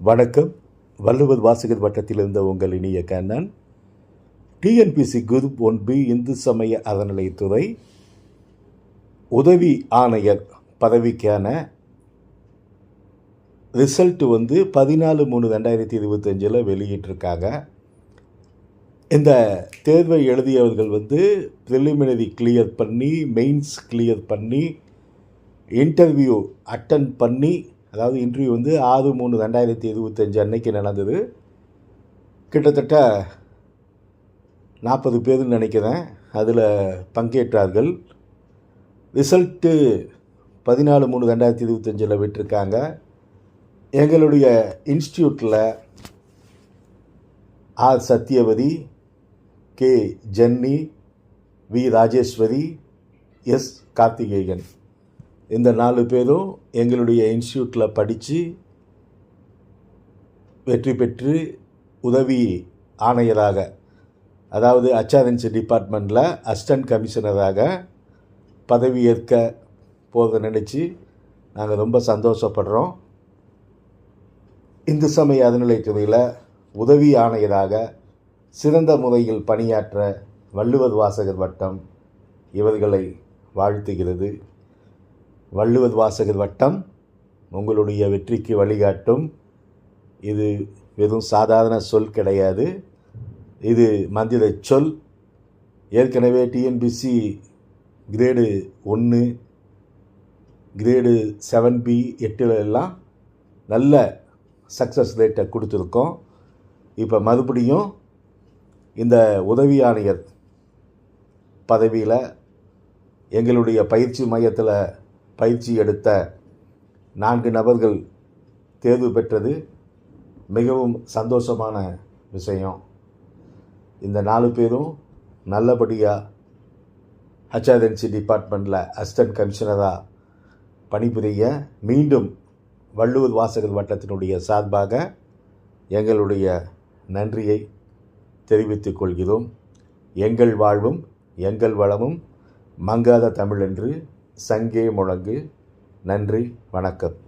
வணக்கம். வள்ளுவர் வாசகர் வட்டத்தில் இருந்த உங்கள் இனிய Kannan. TNPSC group one B Hindu சமய அறநிலையத்துறை உதவி ஆணையர் பதவிக்கான ரிசல்ட் வந்து பதினாலு மூணு ரெண்டாயிரத்தி இருபத்தஞ்சில் வெளியிட்டிருக்காங்க. இந்த தேர்வை எழுதியவர்கள் வந்து ப்ரிலிமினரி கிளியர் பண்ணி மெயின்ஸ் கிளியர் பண்ணி இன்டர்வியூ அட்டன் பண்ணி அதாவது இன்டர்வியூ வந்து ஆறு மூணு ரெண்டாயிரத்தி இருபத்தஞ்சு அன்னைக்கு நடந்தது. கிட்டத்தட்ட நாற்பது பேர்னு நினைக்கிறேன். அதில் பங்கேற்றார்கள். ரிசல்ட்டு பதினாலு மூணு ரெண்டாயிரத்தி இருபத்தஞ்சில் விட்டுருக்காங்க. எங்களுடைய இன்ஸ்டியூட்டில் R Sathyavathi K Jenny V Rajeswari S Karthikeyan. இந்த நாலு பேரும் எங்களுடைய இன்ஸ்டியூட்டில் படித்து வெற்றி பெற்று உதவி ஆணையராக அதாவது அச்சாரன்சி டிபார்ட்மெண்ட்டில் அசிஸ்டன்ட் கமிஷனராக பதவியேற்க போகிறத நினச்சி நாங்கள் ரொம்ப சந்தோஷப்படுறோம். இந்து சமய அறநிலைத்துறையில் உதவி ஆணையராக சிறந்த முறையில் பணியாற்ற வள்ளுவர் வாசகர் வட்டம் இவர்களை வாழ்த்துகிறது. வள்ளுவர் வாசகர் வட்டம் உங்களுடைய வெற்றிக்கு வழிகாட்டும். இது வெறும் சாதாரண சொல் கிடையாது. இது மந்திர சொல். ஏற்கனவே டிஎன்பிசி கிரேடு ஒன்று கிரேடு செவன் பி எட்டில் எல்லாம் நல்ல சக்ஸஸ் ரேட்டை கொடுத்துருக்கோம். இப்போ மறுபடியும் இந்த உதவி ஆணையர் பதவியில் எங்களுடைய பயிற்சி மையத்தில் பயிற்சி எடுத்த நான்கு நபர்கள் தேர்வு பெற்றது மிகவும் சந்தோஷமான விஷயம். இந்த நாலு பேரும் நல்லபடியாக ஹச்ஆர்என்சி டிபார்ட்மெண்ட்டில் அசிஸ்டன்ட் கமிஷனராக பணிபுரிய மீண்டும் வள்ளுவர் வாசகர் வட்டத்தினுடைய சார்பாக எங்களுடைய நன்றியை தெரிவித்துக் கொள்கிறோம். எங்கள் வாழ்வும் எங்கள் வளமும் மங்காத தமிழ் என்று சங்கே முழங்கு. நன்றி வணக்கம்.